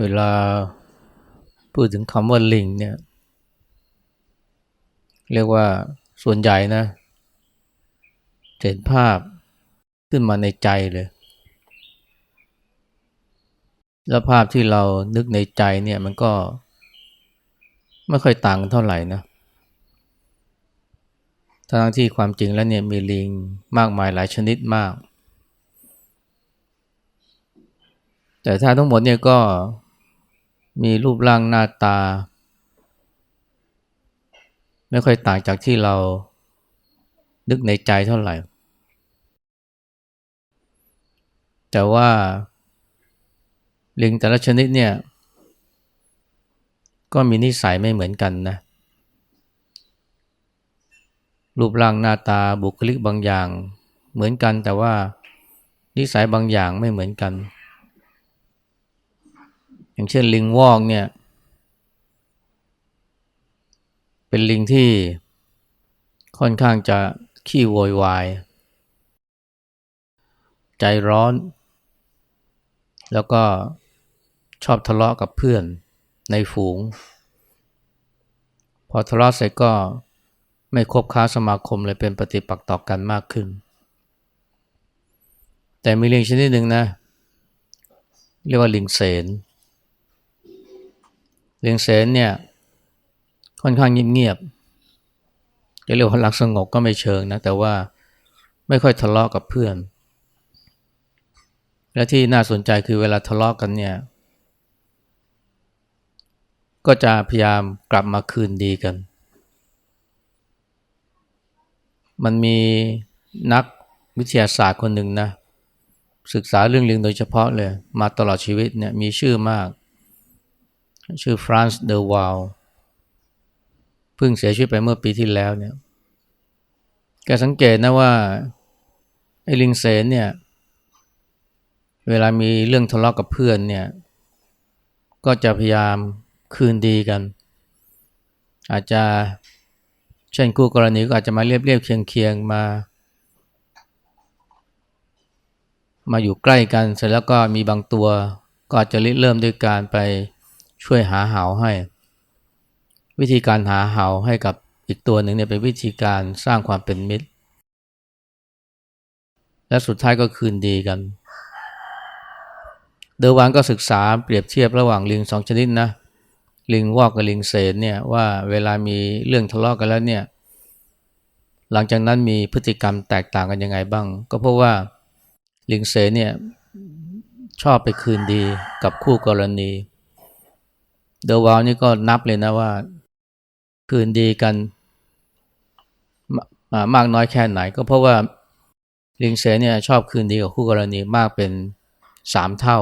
เวลาพูดถึงคำว่าลิงเนี่ย เรียกว่าส่วนใหญ่นะเห็นภาพขึ้นมาในใจเลย แล้วภาพที่เรานึกในใจเนี่ยมันก็ไม่ค่อยต่างกันเท่าไหร่นะทั้งที่ความจริงแล้วเนี่ยมีลิงมากมายหลายชนิดมาก แต่ถ้าทั้งหมดเนี่ยก็ มีรูปร่างหน้าตา ไม่ค่อยต่างจากที่เรานึกในใจเท่าไหร่ แต่ว่าลิงแต่ละชนิดเนี่ย ก็มีนิสัยไม่เหมือนกันนะ รูปร่างหน้าตาบุคลิกบางอย่างเหมือนกันแต่ว่านิสัยบางอย่างไม่เหมือนกัน อย่างเช่นลิงวอกเนี่ย เป็นลิงที่ค่อนข้างจะขี้โวยวาย ใจร้อน แล้วก็ชอบทะเลาะกับเพื่อนในฝูง พอทะเลาะเสร็จก็ไม่คบค้าสมาคมเลยเป็นปฏิปักษ์ต่อกันมากขึ้น แต่มีลิงชนิดหนึ่งนะ เรียกว่าลิงเสน เลิงเสนเนี่ยค่อนข้างเงียบๆจะเรียกว่ารักสงบก็ไม่เชิงนะ แต่ว่าไม่ค่อยทะเลาะกับเพื่อน และที่น่าสนใจคือเวลาทะเลาะกันเนี่ย ก็จะพยายามกลับมาคืนดีกัน มันมีนักวิทยาศาสตร์คนหนึ่งนะ ศึกษาเรื่องลิงโดยเฉพาะเลย มาตลอดชีวิตเนี่ยมีชื่อมาก ชื่อฟรานซ์เดอวาลเพิ่งเสียชีวิตไปเมื่อปีที่แล้วเนี่ยแกสังเกตนะว่าไอ้ลิงเซนเนี่ย เวลามีเรื่องทะเลาะกกับเพื่อนเนี่ย ก็จะพยายามคืนดีกัน อาจจะเช่นคู่กรณีก็อาจจะมาเรียบเรียบเคียงเคียงมา มาอยู่ใกล้กันเสร็จแล้วก็มีบางตัว ก็อาจจะเริ่มด้วยการไป ช่วยหาเหาให้ วิธีการหาเหาให้กับอีกตัวหนึ่งเนี่ยเป็นวิธีการสร้างความเป็นมิตร และสุดท้ายก็คืนดีกัน เดอวานก็ศึกษาเปรียบเทียบระหว่างลิงสองชนิดนะลิงวอกกับลิงเสนเนี่ยว่าเวลามีเรื่องทะเลาะกกันแล้วเนี่ยหลังจากนั้นมีพฤติกรรมแตกต่างกันยังไงบ้าง ก็เพราะว่าลิงเสนเนี่ยชอบไปคืนดีกับคู่กรณี เดอะวาลนี่ก็นับเลยนะว่า คืนดีกันมากน้อยแค่ไหน ก็เพราะว่าลิงเสเนี่ยชอบคืนดีกับคู่กรณีมากเป็นสามเท่า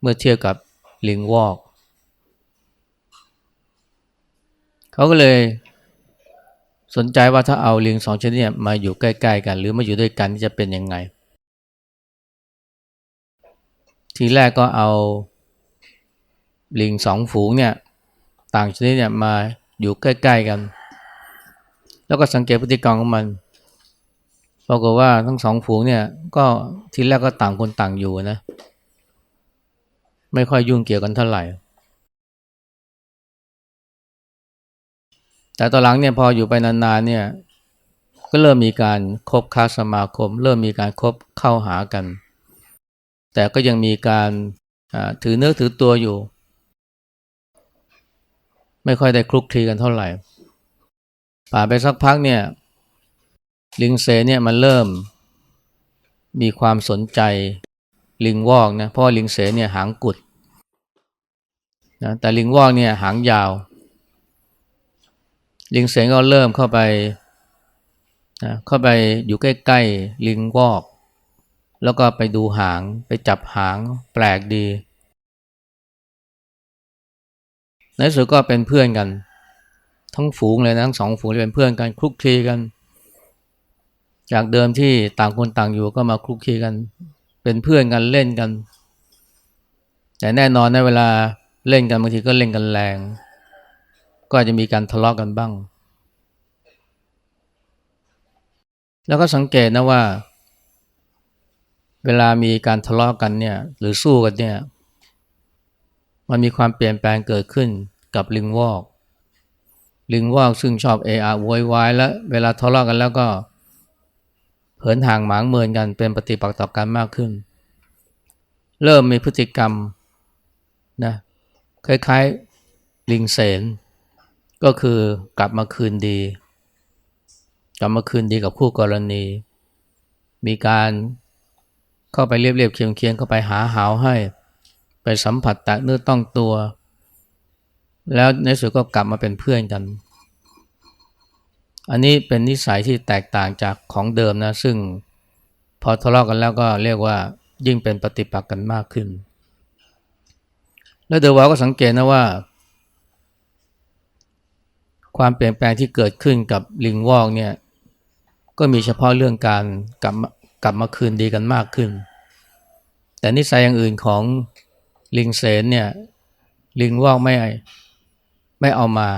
เมื่อเทียบกับลิงวอกเขาก็เลยสนใจว่าถ้าเอาลิงสองชนิดเนี่ยมาอยู่ใกล้ ๆ กัน หรือมาอยู่ด้วยกันจะเป็นยังไง ทีแรกก็เอา ลิงสองฝูงเนี่ยต่างชนิดเนี่ยมาอยู่ใกล้ ๆกัน แล้วก็สังเกตพฤติกรรมของมันปรากฏว่าทั้งสองฝูงเนี่ยก็ทีแรกก็ต่างคนต่างอยู่นะ ไม่ค่อยยุ่งเกี่ยวกันเท่าไหร่ แต่ตอนหลังเนี่ยพออยู่ไปนานๆเนี่ยก็เริ่มมีการคบค้าสมาคม เริ่มมีการคบเข้าหากัน แต่ก็ยังมีการถือเนื้อถือตัวอยู่ ไม่ค่อยได้คลุกคลีกันเท่าไหร่ผ่านไปสักพักเนี่ย ลิงเซเนี่ยมันเริ่มมีความสนใจลิงวอกนะ เพราะลิงเสเนี่ยหางกุดนะแต่ลิงวอกเนี่ยหางยาว ลิงเสงก็เริ่มเข้าไปนะเข้าไปอยู่ใกล้ ๆ ลิงวอก แล้วก็ไปดูหางไปจับหางแปลกดี ในสุดก็เป็นเพื่อนกัน ทั้งฝูงเลยนะทั้งสองฝูงเป็นเพื่อนกันคลุกคลีกัน จากเดิมที่ต่างคนต่างอยู่ก็มาคลุกคลีกัน เป็นเพื่อนกันเล่นกัน แต่แน่นอนในเวลาเล่นกันบางทีก็เล่นกันแรง ก็อาจจะมีการทะเลาะกกันบ้าง แล้วก็สังเกตนะว่า เวลามีการทะเลาะกกันเนี่ย หรือสู้กันเนี่ย มันมีความเปลี่ยนแปลงเกิดขึ้นกับลิงวอก ลิงวอกซึ่งชอบเออะโวยวายและเวลาทะเลาะกันแล้วก็เหินห่างหมางเมินกันเป็นปฏิปักษ์ต่อกันมากขึ้น เริ่มมีพฤติกรรมนะคล้ายๆลิงเสนก็คือกลับมาคืนดี กลับมาคืนดีกับคู่กรณี มีการเข้าไปเรียบเรียบเคียงเคียงเข้าไปหาหาวให้ ไปสัมผัสแตะเนื้อต้องตัว แล้วในสุดก็กลับมาเป็นเพื่อนกัน อันนี้เป็นนิสัยที่แตกต่างจากของเดิมนะ ซึ่งพอทะเลาะกันแล้วก็เรียกว่ายิ่งเป็นปฏิปักษ์กันมากขึ้น แล้วเดวาก็สังเกตนะว่า ความเปลี่ยนแปลงที่เกิดขึ้นกับลิงวอกเนี่ยก็มีเฉพาะเรื่องการกลับกลับมาคืนดีกันมากขึ้น แต่นิสัยอย่างอื่นของ ลิงเสนเนี่ยลิงวอกไม่ไม่เอามา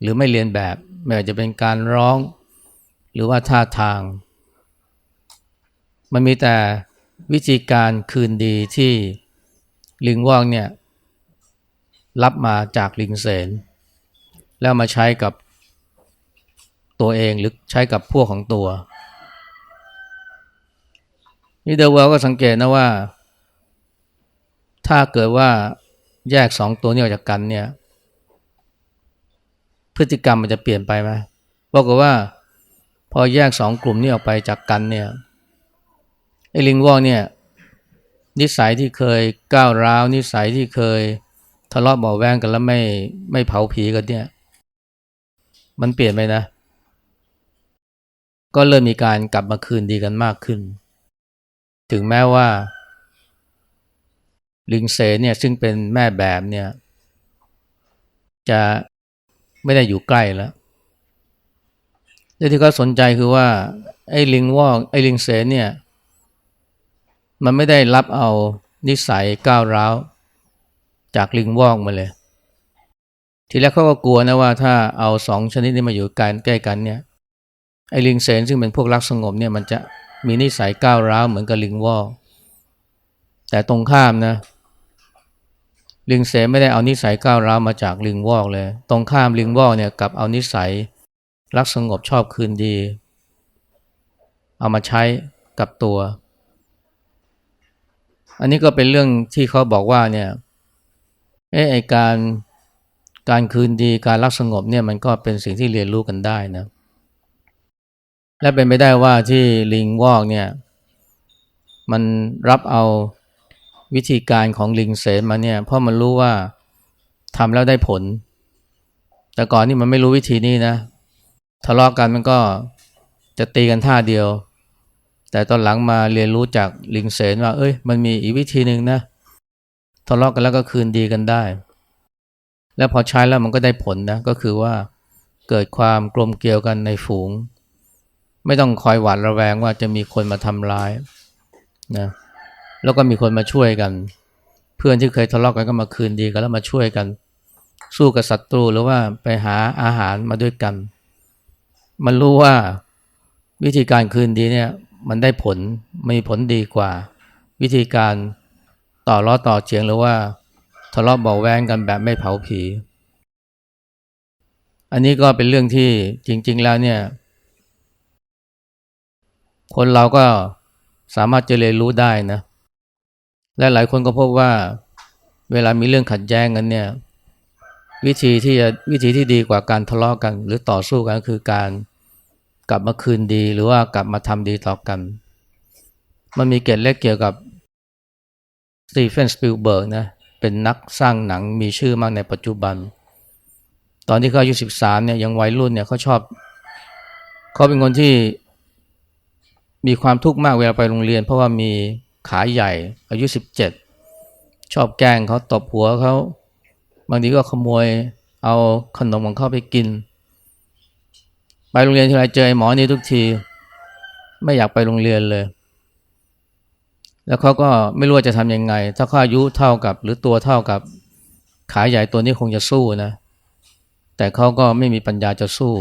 หรือไม่เรียนแบบไม่ว่าจะเป็นการร้อง หรือว่าท่าทาง มันมีแต่วิธีการคืนดีที่ลิงวอกเนี่ยรับมาจากลิงเสน แล้วมาใช้กับตัวเองหรือใช้กับพวกของตัว นี่เดวลก็สังเกตนะว่า ถ้าเกิดว่าแยกสองตัวนี้ออกจากกันเนี่ย พฤติกรรมมันจะเปลี่ยนไปไหมบอกว่า พอแยกสองกลุ่มนี้ออกไปจากกันเนี่ยไอ้ลิงวอกเนี่ย นิสัยที่เคยก้าวร้าว นิสัยที่เคยทะเลาะเบาแวงกันแล้วไม่ไม่เผาผีกันเนี่ย มันเปลี่ยนไปนะ ก็เริ่มมีการกลับมาคืนดีกันมากขึ้น ถึงแม้ว่า ลิงเสเนี่ยซึ่งเป็นแม่แบบเนี่ย จะไม่ได้อยู่ใกล้แล้วเรื่องที่เขาสนใจคือว่า ไอ้ลิงวอกไอ้ลิงเสนเนี่ย มันไม่ได้รับเอานิสัยก้าวร้าวจากลิงวอกมาเลย ทีแรกเขาก็กลัวนะว่าถ้าเอาสองชนิดนี้มาอยู่กันใกล้กันเนี่ยไอ้ลิงเสนซึ่งเป็นพวกรักสงบเนี่ยมันจะมีนิสัยก้าวร้าวเหมือนกับลิงวอกแต่ตรงข้ามนะ ลิงเสไม่ได้เอานิสัยก้าวร้าวมาจากลิงวอกเลย ตรงข้ามลิงวอกเนี่ยกับเอานิสัยรักสงบชอบคืนดี เอามาใช้กับตัว อันนี้ก็เป็นเรื่องที่เขาบอกว่าเนี่ยเออไอการการคืนดีการรักสงบเนี่ยมันก็เป็นสิ่งที่เรียนรู้กันได้นะและเป็นไปได้ว่าที่ลิงวอกเนี่ยมันรับเอา วิธีการของลิงเสนมาเนี่ยเพราะมันรู้ว่าทำแล้วได้ผล แต่ก่อนนี่มันไม่รู้วิธีนี้นะทะเลาะกันมันก็จะตีกันท่าเดียว แต่ตอนหลังมาเรียนรู้จากลิงเสนว่า เอ้ย มันมีอีกวิธีหนึ่งนะทะเลาะกันแล้วก็คืนดีกันได้ แล้วพอใช้แล้วมันก็ได้ผลนะก็คือว่าเกิดความกลมเกลียวกันในฝูง ไม่ต้องคอยหวาดระแวงว่าจะมีคนมาทำร้ายนะ แล้วก็มีคนมาช่วยกัน เพื่อนที่เคยทะเลาะกันก็มาคืนดีกันแล้วมาช่วยกัน สู้กับศัตรูหรือว่าไปหาอาหารมาด้วยกัน มันรู้ว่าวิธีการคืนดีเนี่ยมันได้ผลมีผลดีกว่า วิธีการต่อล้อต่อเฉียงหรือว่าทะเลาะเบาแวงกันแบบไม่เผาผี อันนี้ก็เป็นเรื่องที่จริง ๆ แล้วเนี่ย คนเราก็สามารถจะเรียนรู้ได้นะ และหลายคนก็พบว่าเวลามีเรื่องขัดแย้งกันเนี่ยวิธีที่จะวิธีที่ดีกว่าการทะเลาะกัน หรือต่อสู้กันคือการกลับมาคืนดีหรือว่ากลับมาทำดีต่อกัน มันมีเกตเล็กเกี่ยวกับสตีเฟนสปิลเบิร์กนะเป็นนักสร้างหนังมีชื่อมากในปัจจุบัน ตอนที่เขาอายุสิบสามเนี่ยยังวัยรุ่นเนี่ยเขาชอบ เขาเป็นคนที่มีความทุกข์มากเวลาไปโรงเรียน เพราะว่ามี ขาใหญ่ อายุสิบเจ็ดชอบแกล้งเขาตบหัวเขา บางทีก็ขโมยเอาขนมของเขาไปกิน ไปโรงเรียนทีไรเจอหมอนี่ทุกที ไม่อยากไปโรงเรียนเลย แล้วเขาก็ไม่รู้จะทำยังไง ถ้าเขาอายุเท่ากับหรือตัวเท่ากับขาใหญ่ตัวนี้คงจะสู้นะ แต่เขาก็ไม่มีปัญญาจะสู้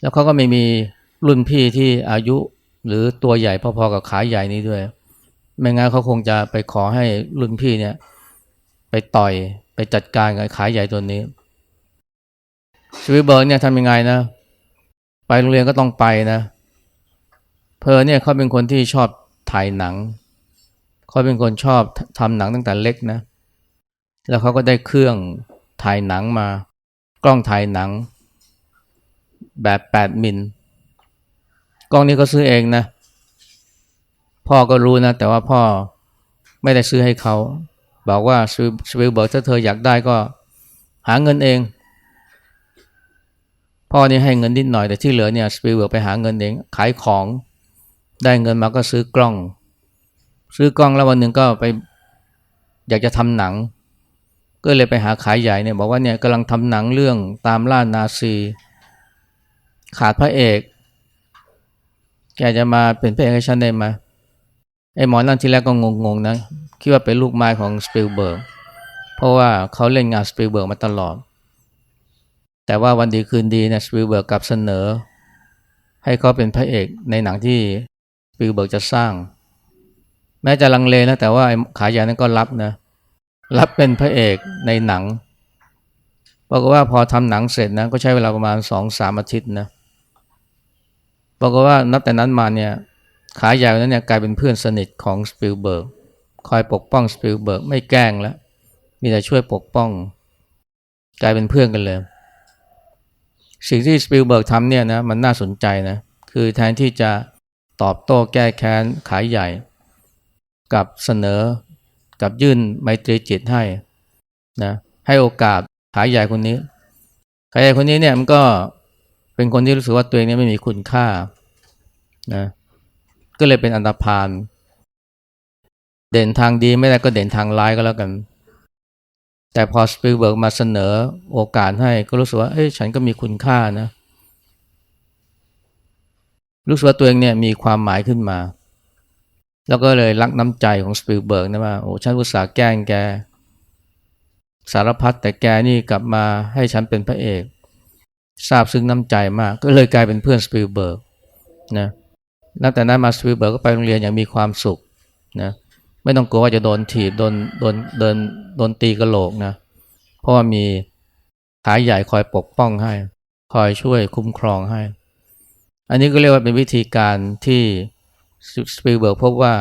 แล้วเขาก็ไม่มีรุ่นพี่ที่อายุ หรือตัวใหญ่พอๆกับขาใหญ่นี้ด้วย ไม่งั้นเขาคงจะไปขอให้รุ่นพี่เนี่ย ไปต่อยไปจัดการกับขายใหญ่ตัวนี้สปิเบิร์กเนี่ยทำยังไงนะ ไปโรงเรียนก็ต้องไปนะเพอเนี่ยเขาเป็นคนที่ชอบถ่ายหนังเขาเป็นคนชอบทำหนังตั้งแต่เล็กนะ แล้วเขาก็ได้เครื่องถ่ายหนังมา กล้องถ่ายหนัง แบบ 8 มิล กล้องนี้ก็ซื้อเองนะ พ่อก็รู้นะ แต่ว่าพ่อไม่ได้ซื้อให้เขา บอกว่าสวิลเบิร์กถ้าเธออยากได้ก็หาเงินเอง พ่อนี่ให้เงินนิดหน่อยแต่ที่เหลือเนี่ยสปิลเบิร์กไปหาเงินเอง ขายของได้เงินมาก็ซื้อกล้อง ซื้อกล้องแล้ววันหนึ่งก็ไปอยากจะทำหนัง ก็เลยไปหาขายใหญ่เนี่ยบอกว่าเนี่ยกำลังทำหนังเรื่องตามล่านาซี ขาดพระเอก แกจะมาเป็นพระเอกให้ฉันได้ไหมไอ้หมอนั่นที่แรกก็งงๆนะ คิดว่าเป็นลูกไม้ของสปิลเบิร์ก เพราะว่าเขาเล่นงานสปิลเบิร์กมาตลอด แต่ว่าวันดีคืนดีนี่ยสปิลเบิร์กกลับเสนอ ให้เขาเป็นพระเอกในหนังที่สปิลเบิร์กจะสร้าง แม้จะลังเลนะแต่ว่าไอ้ขายใหญ่นั้นก็รับนะ รับเป็นพระเอกในหนังบอกว่าพอทำหนังเสร็จนะก็ใช้เวลาประมาณสองสามอาทิตย์นะ บอกว่านับแต่นั้นมาเนี่ยขายใหญ่นั้นเนี่ยกลายเป็นเพื่อนสนิทของสปิลเบิร์กคอยปกป้องสปิลเบิร์กไม่แกล้งแล้ว มีแต่ช่วยปกป้อง กลายเป็นเพื่อนกันเลย สิ่งที่สปิลเบิร์กทำเนี่ยนะมันน่าสนใจนะคือแทนที่จะตอบโต้แก้แค้นขายใหญ่ กับเสนอกับยื่นไมตรีจิตให้นะให้โอกาสขายใหญ่คนนี้ขายใหญ่คนนี้เนี่ยมันก็ เป็นคนที่รู้สึกว่าตัวเองเนี่ยไม่มีคุณค่านะก็เลยเป็นอันตรพานเด่นทางดีไม่ได้ก็เด่นทางร้ายก็แล้วกัน แต่พอสปิลเบิร์กมาเสนอโอกาสให้ก็รู้สึกว่าเอ้ยฉันก็มีคุณค่านะรู้สึกว่าตัวเองเนี่ยมีความหมายขึ้นมา แล้วก็เลยรักน้ำใจของสปิลเบิร์กนะว่าโอ้ฉันอุตส่าห์แกล้งแก สารพัดแต่แกนี่กลับมาให้ฉันเป็นพระเอก ทราบซึ้งน้ำใจมาก ก็เลยกลายเป็นเพื่อนสปิลเบิร์กนะนับแต่นั้นมาสปิลเบิร์กก็ไปโรงเรียนอย่างมีความสุขนะไม่ต้องกลัวว่าจะโดนถีบโดนโดนเดินโดนตีกระโหลกนะเพราะว่ามีขายใหญ่คอยปกป้องให้ คอยช่วยคุ้มครองให้ อันนี้ก็เรียกว่าเป็นวิธีการที่สปิลเบิร์กพบว่า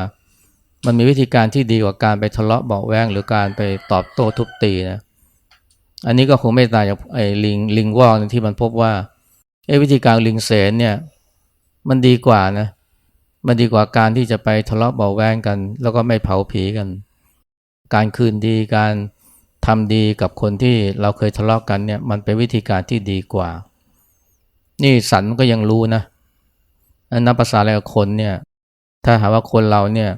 มันมีวิธีการที่ดีกว่าการไปทะเลาะเบาแวงหรือการไปตอบโต้ทุบตีนะ อันนี้ก็คงไม่ต่างจากไอ้ลิงลิงวอกที่มันพบว่าไอ้วิธีการลิงเสนเนี่ยมันดีกว่านะมันดีกว่าการที่จะไปทะเลาะเบาแวงกัน แล้วก็ไม่เผาผีกัน การคืนดีการทำดีกับคนที่เราเคยทะเลาะกันเนี่ยมันเป็นวิธีการที่ดีกว่า นี่สันก็ยังรู้นะนับภาษาอะไรกับคนเนี่ยถ้าหาว่าคนเราเนี่ย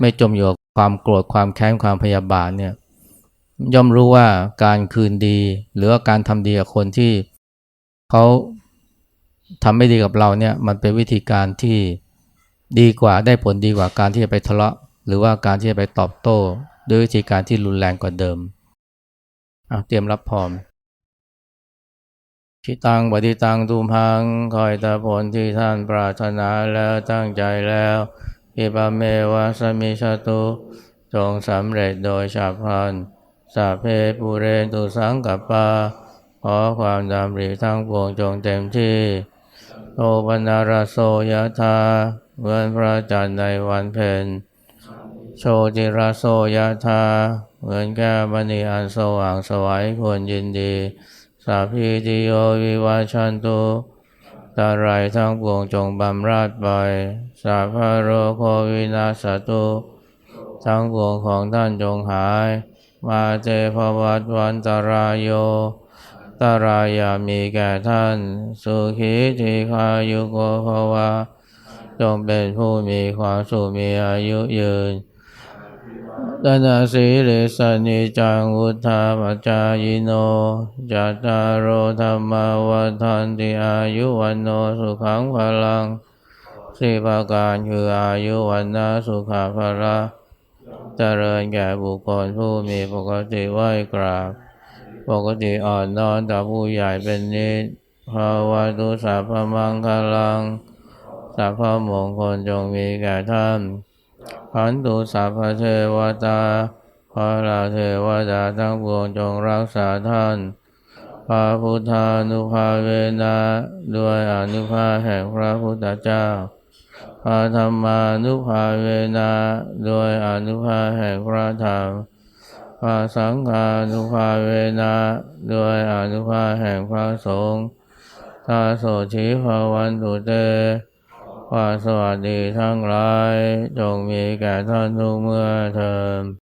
ไม่จมอยู่กับความโกรธความแค้นความพยาบาทเนี่ย ย่อมรู้ว่าการคืนดี หรือว่าการทำดีกับคนที่เขาทำไม่ดีกับเราเนี่ยมันเป็นวิธีการที่ดีกว่าได้ผลดีกว่าการที่จะไปทะเลาะ หรือว่าการที่จะไปตอบโต้ ด้วยวิธีการที่รุนแรงกว่าเดิมเตรียมรับพรทิตังปฏิตังตุมพังคอยตาผลที่ท่านปรารถนาแล้วตั้งใจแล้วอิปเมวะสมิชตุจงสำเร็จโดยฉับพลัน สัพเพปูเรนตุสังกัปปา ขอความดำริทั้งปวงจงเต็มที่โตปนารโสยธาเหมือนพระจันทร์ในวันเพ็ญโชติราโสยธาเหมือนแก้วมณีอันสว่างสวัยควรยินดีสัพพิติโยวิวัชันตุตาไรทั้งปวงจงบำราดไปสัพพโรโควินาสตุ ทั้งปวงของท่านจงหาย มาเจภวัตวันตรายโย ตรายามีแก่ท่าน สุขีทีคายุโกภวะจงเป็นผู้มีความสุขมีอายุยืนดานาสีเลสนิจังุทาปจายโนจัตตารโอธรรมวันทันติอายุวันโนสุขังพลังสี่ประการคืออายุวันนาสุขาภละ เจริญแก่บุคคลผู้มีปกติไหวกราบ ปกติอ่อนนอนต่อผู้ใหญ่เป็นนิสภาวะตุสัพพมังคลังสัพพมงคลจงมีแก่ท่านขันตุสัพพเทวตาขอเหล่าเทวดาทั้งปวงจงรักษาท่านพระพุทธานุภาเวนะด้วยอนุภาพแห่งพระพุทธเจ้า พาธรรมานุภาเวนะด้วยอนุภาพแห่งพระธรรมพระสังฆานุภาเวนะด้วยอนุภาพแห่งพระสงฆ์ทาโสชิภาวันตุเตความสวัสดีทั้งหลายจงมีแก่ท่านทุกเมื่อเทอม